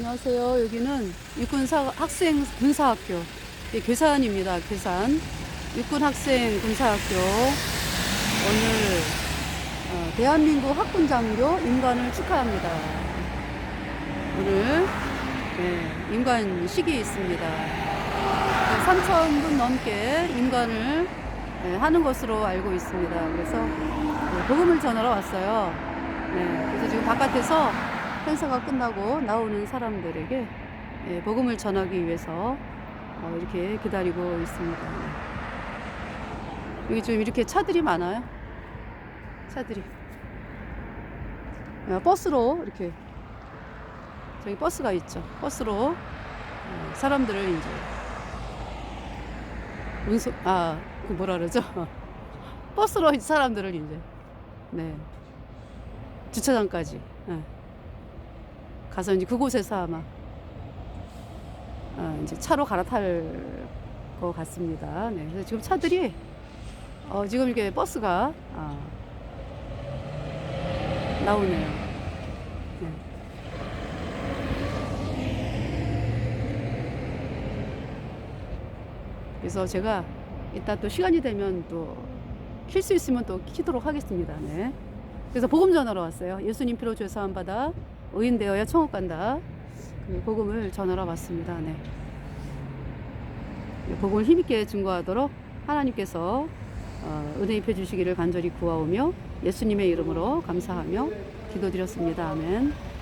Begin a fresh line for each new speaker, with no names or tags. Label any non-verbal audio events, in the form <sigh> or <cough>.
안녕하세요. 여기는 육군 사- 학생 군사학교 예, 괴산입니다. 괴산 육군 학생 군사학교 오늘 어, 대한민국 학군 장교 임관을 축하합니다. 오늘 예, 임관식이 있습니다. 3,000분 넘게 임관을 예, 하는 것으로 알고 있습니다. 그래서 예, 복음을 전하러 왔어요. 네, 그래서 지금 바깥에서 행사가 끝나고 나오는 사람들에게 예, 복음을 전하기 위해서 어, 이렇게 기다리고 있습니다. 여기 좀 이렇게 차들이 많아요. 차들이. 어, 버스로 이렇게 저기 버스가 있죠. 버스로 어, 사람들을 이제 운송 아그 뭐라 그러죠? <laughs> 버스로 이 사람들을 이제 네 주차장까지 예. 가서 이제 그곳에서 아마 어, 이제 차로 갈아탈 것 같습니다. 네, 그래서 지금 차들이 어, 지금 이렇게 버스가 아, 나오네요. 네. 그래서 제가 이따 또 시간이 되면 또 킬 수 있으면 또 키도록 하겠습니다. 네. 그래서 복음 전하러 왔어요. 예수님 피로 죄사함 받아 의인 되어야 천국 간다. 그 복음을 전하러 왔습니다. 네. 이 복음을 힘있게 증거하도록 하나님께서 어, 은혜 입혀 주시기를 간절히 구하오며 예수님의 이름으로 감사하며 기도드렸습니다. 아멘.